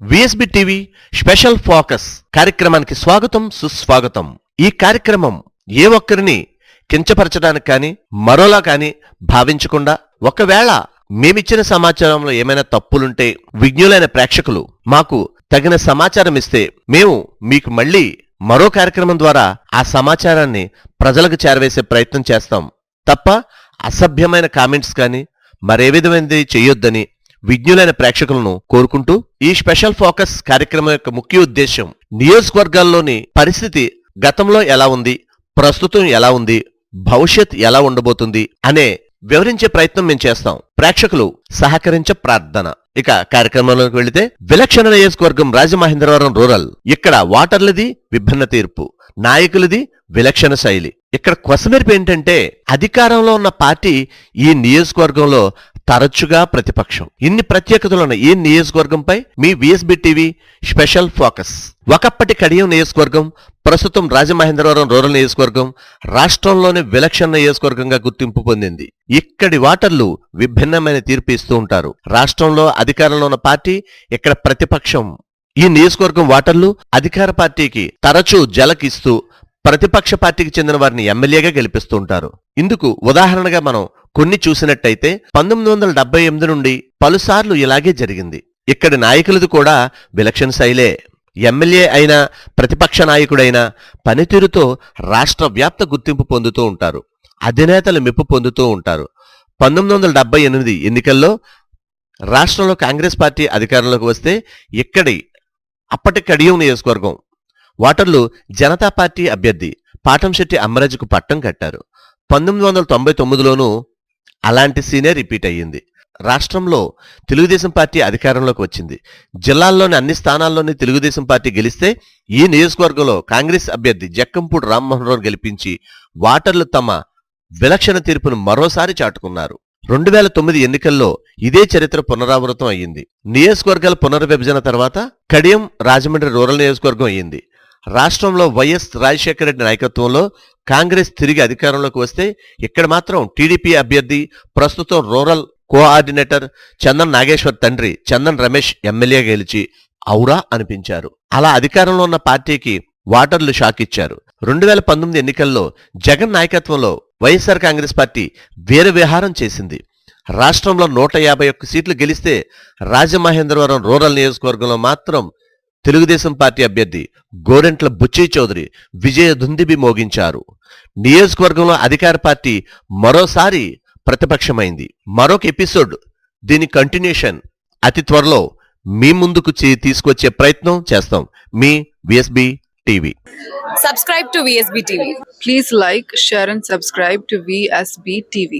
VSB TV special focus కార్యక్రమానికి స్వాగతం సుస్వాగతం. ఈ కార్యక్రమం ఏ ఒక్కరిని కించపరచడానికి కానీ మరోలా కానీ భావించకుండా ఒకవేళ మేమిచ్చిన సమాచారంలో ఏమైనా తప్పులుంటే విజ్ఞులైన ప్రేక్షకులు మాకు తగిన సమాచారం ఇస్తే మేము మీకు మళ్ళీ మరో కార్యక్రమం ద్వారా ఆ సమాచారాన్ని ప్రజలకు చేరవేసే ప్రయత్నం చేస్తాం. తప్ప అసభ్యమైన కామెంట్స్ కానీ మరే విధమైనది చేయొద్దని విజ్ఞులైన ప్రేక్షకులను కోరుకుంటూ ఈ స్పెషల్ ఫోకస్ కార్యక్రమం యొక్క ముఖ్య ఉద్దేశం నియోజకవర్గాల్లోని పరిస్థితి గతంలో ఎలా ఉంది ప్రస్తుతం ఎలా ఉంది భవిష్యత్ ఎలా ఉండబోతుంది అనే వివరించే ప్రయత్నం మేము చేస్తాం. ప్రేక్షకులు సహకరించ ప్రార్థన. ఇక కార్యక్రమంలోకి వెళితే విలక్షణ నియోజకవర్గం రాజమహేంద్రవరం రూరల్. ఇక్కడ వాటర్లది విభిన్న తీర్పు నాయకులది విలక్షణ శైలి. ఇక్కడ కొసమెరుపు ఏంటంటే అధికారంలో ఉన్న పార్టీ ఈ నియోజకవర్గంలో తరచుగా ప్రతిపక్షం. ఇన్ని ప్రత్యేకతలున్న ఈ నియోజకవర్గంపై మీ విఎస్బి టీవీ స్పెషల్ ఫోకస్. ఒకప్పటి కడియం నియోజకవర్గం ప్రస్తుతం రాజమహేంద్రవరం రూరల్ నియోజకవర్గం రాష్ట్రంలోని విలక్షణ నియోజకవర్గంగా గుర్తింపు పొందింది. ఇక్కడి వాటర్లు విభిన్నమైన తీర్పు ఇస్తూ ఉంటారు. రాష్ట్రంలో అధికారంలో ఉన్న పార్టీ ఇక్కడ ప్రతిపక్షం. ఈ నియోజకవర్గం వాటర్లు అధికార పార్టీకి తరచూ జలకిస్తూ ప్రతిపక్ష పార్టీకి చెందిన వారిని ఎమ్మెల్యేగా గెలిపిస్తూ ఉంటారు. ఇందుకు ఉదాహరణగా మనం కొన్ని చూసినట్టయితే పంతొమ్మిది వందల డెబ్బై ఎనిమిది నుండి పలుసార్లు ఇలాగే జరిగింది. ఇక్కడి నాయకులది కూడా విలక్షణ శైలే. ఎమ్మెల్యే అయినా ప్రతిపక్ష నాయకుడైనా పనితీరుతో రాష్ట్ర వ్యాప్త గుర్తింపు పొందుతూ ఉంటారు. అధినేతలు మెప్పు పొందుతూ ఉంటారు. పంతొమ్మిది వందల డెబ్బై ఎనిమిది ఎన్నికల్లో రాష్ట్రంలో కాంగ్రెస్ పార్టీ అధికారంలోకి వస్తే ఇక్కడి అప్పటి కడియం నియోజకవర్గం. వాటర్లు జనతా పార్టీ అభ్యర్థి పాటంశెట్టి అమ్మరాజుకు పట్టం కట్టారు. పంతొమ్మిది వందల తొంభై తొమ్మిదిలోనూ అలాంటి సీనే రిపీట్ అయ్యింది. రాష్ట్రంలో తెలుగుదేశం పార్టీ అధికారంలోకి వచ్చింది. జిల్లాల్లోని అన్ని స్థానాల్లోని తెలుగుదేశం పార్టీ గెలిస్తే ఈ నియోజకవర్గంలో కాంగ్రెస్ అభ్యర్థి జక్కంపూడి రామ్మోహన్ రావు గెలిపించి వాటర్లు తమ విలక్షణ తీర్పును మరోసారి చాటుకున్నారు. రెండు వేల తొమ్మిది ఎన్నికల్లో ఇదే చరిత్ర పునరావృతం అయ్యింది. నియోజకవర్గాల పునర్విభజన తర్వాత కడియం రాజమండ్రి రూరల్ నియోజకవర్గం అయ్యింది. రాష్ట్రంలో వైఎస్ రాజశేఖర రెడ్డి నాయకత్వంలో కాంగ్రెస్ తిరిగి అధికారంలోకి వస్తే ఇక్కడ మాత్రం టీడీపీ అభ్యర్థి ప్రస్తుతం రూరల్ కోఆర్డినేటర్ చందన్ నాగేశ్వర్ తండ్రి చందన్ రమేష్ ఎమ్మెల్యే గెలిచి ఔరా అనిపించారు. అలా అధికారంలో ఉన్న పార్టీకి వాటర్లు షాక్ ఇచ్చారు. రెండు వేల పంతొమ్మిది ఎన్నికల్లో జగన్ నాయకత్వంలో వైఎస్ఆర్ కాంగ్రెస్ పార్టీ వీర విహారం చేసింది. రాష్ట్రంలో నూట యాభై ఒక్క సీట్లు గెలిస్తే రాజమహేంద్రవరం రూరల్ నియోజకవర్గంలో మాత్రం తెలుగుదేశం పార్టీ అభ్యర్థి గోరెంట్ల బుచ్చయ్య చౌదరి విజయ దుందిబి మోగించారు. నియోజకవర్గంలో అధికార పార్టీ మరోసారి ప్రతిపక్షమైంది. మరొక ఎపిసోడ్. దీని కంటిన్యూషన్. అతి త్వరలో మీ ముందుకు తీసుకొచ్చే ప్రయత్నం చేస్తాం. మీ VSB TV subscribe to VSB TV. Please like, share, and subscribe to VSB TV.